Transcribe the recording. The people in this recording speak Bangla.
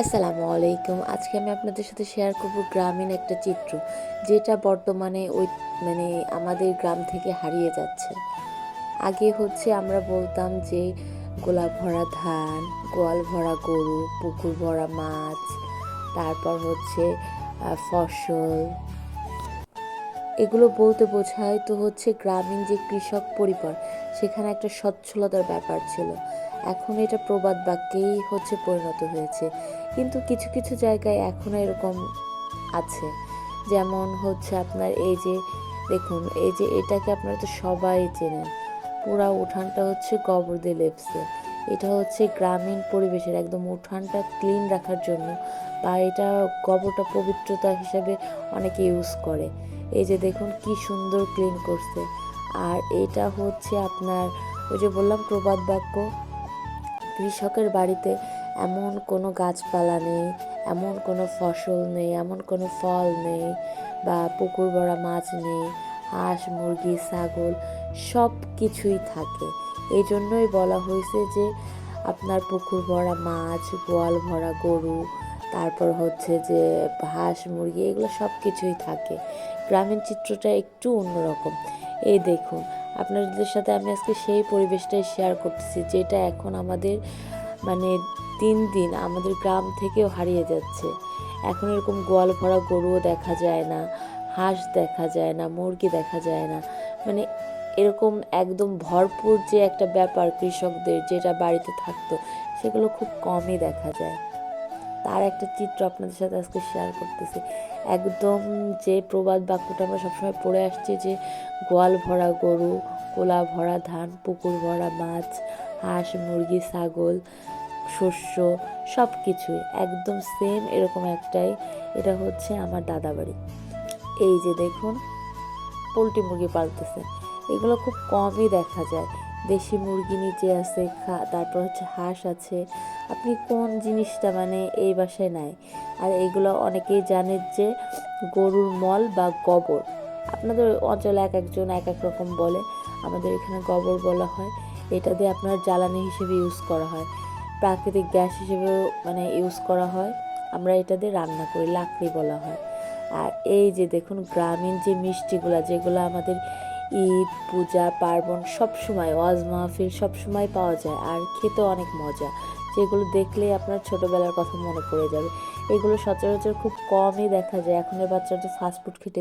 আসসালামু আলাইকুম। আজকে আমি আপনাদের সাথে শেয়ার করব গ্রামীণ একটা চিত্র, যেটা বর্তমানে ওই মানে আমাদের গ্রাম থেকে হারিয়ে যাচ্ছে। আগে হচ্ছে আমরা বলতাম যে গোলাপ ভরা ধান, গোয়াল ভরা গরু, পুকুর ভরা মাছ, তারপর হচ্ছে ফসল এগুলো বলতে বোঝায় তো হচ্ছে গ্রামীণ যে কৃষক পরিবার, সেখানে একটা সচ্ছলতার ব্যাপার ছিল। এখন এটা প্রবাদ বাক্যেই হচ্ছে পরিণত হয়েছে। কিন্তু কিছু কিছু জায়গায় এখনও এরকম আছে। যেমন হচ্ছে আপনার এই যে, দেখুন, এই যে এটাকে আপনারা তো সবাই চেনেন। পুরা উঠানটা হচ্ছে গোবর দিয়ে লেপছে। এটা হচ্ছে গ্রামীণ পরিবেশের একদম উঠানটা ক্লিন রাখার জন্য বা এটা গোবরটা পবিত্রতা হিসাবে অনেকে ইউজ করে। এই যে দেখুন কি সুন্দর ক্লিন করছে। আর এটা হচ্ছে আপনার ওই যে বললাম প্রবাদ বাক্য, কৃষকের বাড়িতে এমন কোনো গাছপালা নেই, এমন কোনো ফসল নেই, এমন কোনো ফল নেই বা পুকুর ভরা মাছ নেই, হাঁস, মুরগি, ছাগল সব কিছুই থাকে। এই জন্যই বলা হয়েছে যে আপনার পুকুর ভরা মাছ, গোয়াল ভরা গরু তারপর হচ্ছে যে হাঁস, মুরগি, এগুলো সব কিছুই থাকে। গ্রামীণ চিত্রটা একটু অন্যরকম। এই দেখুন, আপনাদের সাথে আমি আজকে সেই পরিবেশটাই শেয়ার করতেছি, যেটা এখন আমাদের মানে দিন দিন আমাদের গ্রাম থেকেও হারিয়ে যাচ্ছে। এখন এরকম গোয়াল ভরা গরুও দেখা যায় না, হাঁস দেখা যায় না, মুরগি দেখা যায় না। মানে এরকম একদম ভরপুর যে একটা ব্যাপার কৃষকদের, যেটা বাড়িতে থাকতো, সেগুলো খুব কমই দেখা যায়। তার একটা চিত্র আপনাদের সাথে আজকে শেয়ার করতেছি। একদম যে প্রবাদ বাক্যটা আমরা সবসময় পড়ে আসছি যে, গোয়াল ভরা গরু, কোলা ভরা ধান, পুকুর ভরা মাছ, হাঁস, মুরগি, ছাগল, শস্য সব কিছুই একদম সেম এরকম একটাই। এটা হচ্ছে আমার দাদা বাড়ি এই যে দেখুন, পোলট্রি মুরগি পালতেছে। এগুলো খুব কমই দেখা যায়। দেশি মুরগি নিচে আছে তারপর হচ্ছে হাঁস আছে। আপনি কোন জিনিসটা মানে এই বাসায় নাই? আর এগুলো অনেকেই জানে যে গরুর মল বা গোবর। আপনাদের অঞ্চলে এক একজন এক এক রকম বলে, আমাদের এখানে গোবর বলা হয়। এটা দিয়ে আপনার জ্বালানি হিসেবে ইউজ করা হয়। প্রাকৃতিক গ্যাস হিসেবেও মানে ইউজ করা হয়। আমরা এটা দিয়ে রান্না করি, লাকড়ি বলা হয়। আর এই যে দেখুন, গ্রামীণ যে মিষ্টিগুলো, যেগুলো আমাদের ঈদ, পূজা, পার্বণ সবসময়, ওয়াজ মাহফিল সবসময় পাওয়া যায় আর খেতে অনেক মজা। যেগুলো দেখলে আপনার ছোটবেলার কথা মনে পড়ে যাবে। এগুলো সচরাচর খুব কমই দেখা যায়। এখনের বাচ্চারা তো ফাস্টফুড খেতে